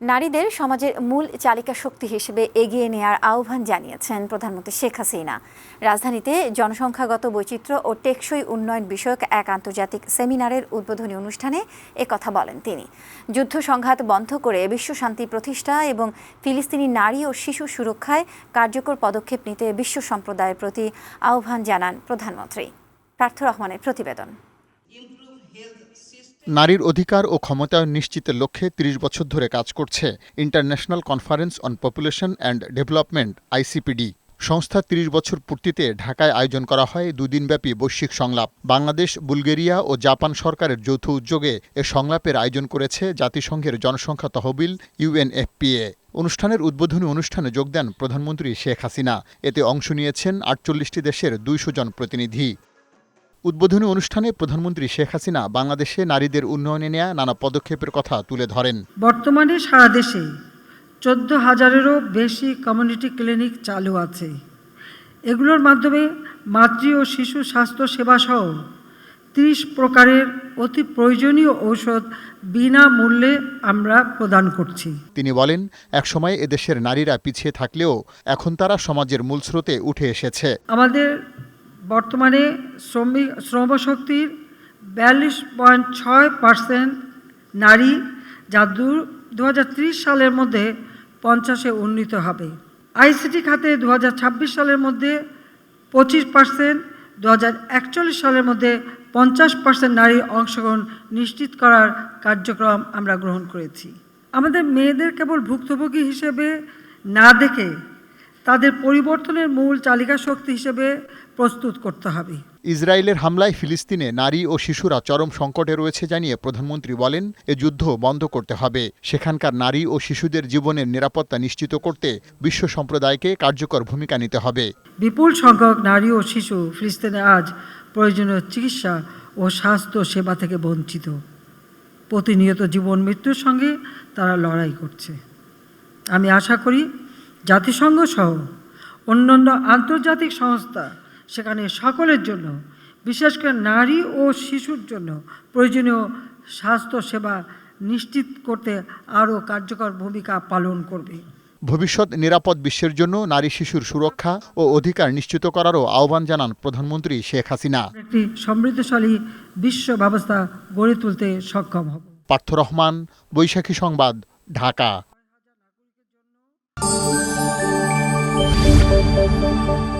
নারীদের সমাজের মূল চালিকা শক্তি হিসেবে এগিয়ে নেয়ার আহ্বান জানিয়েছেন প্রধানমন্ত্রী শেখ হাসিনা। রাজধানীতে জনসংখ্যাগত বৈচিত্র্য ও টেকসই উন্নয়ন বিষয়ক এক আন্তর্জাতিক সেমিনারের উদ্বোধনী অনুষ্ঠানে একথা বলেন তিনি। যুদ্ধ সংঘাত বন্ধ করে বিশ্ব শান্তি প্রতিষ্ঠা এবং ফিলিস্তিনি নারী ও শিশু সুরক্ষায় কার্যকর পদক্ষেপ নিতে বিশ্ব সম্প্রদায়ের প্রতি আহ্বান জানান প্রধানমন্ত্রী। প্রার্থ রহমানের প্রতিবেদন। নারীর অধিকার ও ক্ষমতায়ন নিশ্চিতের লক্ষ্যে ৩০ বছর ধরে কাজ করছে international conference on population and development ICPD সংস্থা ৩০ বছর পূর্তিতে ঢাকায় আয়োজন করা হয় দুদিনব্যাপী বৈশ্বিক সংলাপ। বাংলাদেশ, বুলগেরিয়া ও জাপান সরকারের যৌথ উদ্যোগে এ সংলাপের আয়োজন করেছে জাতিসংঘের জনসংখ্যা তহবিল ইউএনএফপিএ অনুষ্ঠানের উদ্বোধনী অনুষ্ঠানে যোগ দেন প্রধানমন্ত্রী শেখ হাসিনা। এতে অংশ নিয়েছেন আটচল্লিশটি দেশের দুইশো জন প্রতিনিধি। উদ্বোধনী অনুষ্ঠানে প্রধানমন্ত্রী শেখ হাসিনা বাংলাদেশে নারীদের উন্নয়নে নেয়া নানা পদক্ষেপের কথা তুলে ধরেন। বর্তমানে সারা দেশে চোদ্দ হাজারেরও বেশি কমিউনিটি ক্লিনিক চালু আছে। এগুলোর মাধ্যমে মাতৃ ও শিশু স্বাস্থ্য সেবা সহ ত্রিশ প্রকারের অতি প্রয়োজনীয় ঔষধ বিনামূল্যে আমরা প্রদান করছি। তিনি বলেন একসময় এদেশের নারীরা পিছিয়ে থাকলেও এখন তারা সমাজের মূল স্রোতে উঠে এসেছে। আমাদের বর্তমানে শ্রমিক শ্রমশক্তির বিয়াল্লিশ পয়েন্ট ছয় পার্সেন্ট নারী, যা দু দু সালের মধ্যে পঞ্চাশে উন্নীত হবে। আইসিটি খাতে দু হাজার ছাব্বিশ সালের মধ্যে পঁচিশ পার্সেন্ট দু হাজার একচল্লিশ সালের মধ্যে পঞ্চাশ পার্সেন্ট নারীর অংশগ্রহণ নিশ্চিত করার কার্যক্রম আমরা গ্রহণ করেছি। আমাদের মেয়েদের কেবল ভুক্তভোগী হিসেবে না দেখে তাদের পরিবর্তনের মূল চালিকা শক্তি হিসেবে প্রস্তুত করতে হবে। ইসরায়েলের হামলায় ফিলিস্তিনে নারী ও শিশুরা চরম সংকটে রয়েছে জানিয়ে প্রধানমন্ত্রী বলেন এ যুদ্ধ বন্ধ করতে হবে। সেখানকার নারী ও শিশুদের জীবনের নিরাপত্তা নিশ্চিত করতে বিশ্ব সম্প্রদায়কে কার্যকর ভূমিকা নিতে হবে। বিপুল সংখ্যক নারী ও শিশু ফিলিস্তিনে আজ প্রয়োজনীয় চিকিৎসা ও স্বাস্থ্য সেবা থেকে বঞ্চিত। প্রতিনিয়ত জীবন মৃত্যুর সঙ্গে তারা লড়াই করছে। আমি আশা করি জাতিসংঘ সহ অন্যান্য আন্তর্জাতিক সংস্থা সেখানে সকলের জন্য বিশেষ করে নারী ও শিশুর জন্য প্রয়োজনীয় স্বাস্থ্য সেবা নিশ্চিত করতে আরও কার্যকর ভূমিকা পালন করবে। ভবিষ্যৎ নিরাপদ বিশ্বের জন্য নারী শিশুর সুরক্ষা ও অধিকার নিশ্চিত করারও আহ্বান জানান প্রধানমন্ত্রী শেখ হাসিনা। একটি সমৃদ্ধশালী বিশ্ব ব্যবস্থা গড়ে তুলতে সক্ষম হব। পার্থ রহমান বৈশাখী সংবাদ ঢাকা। Música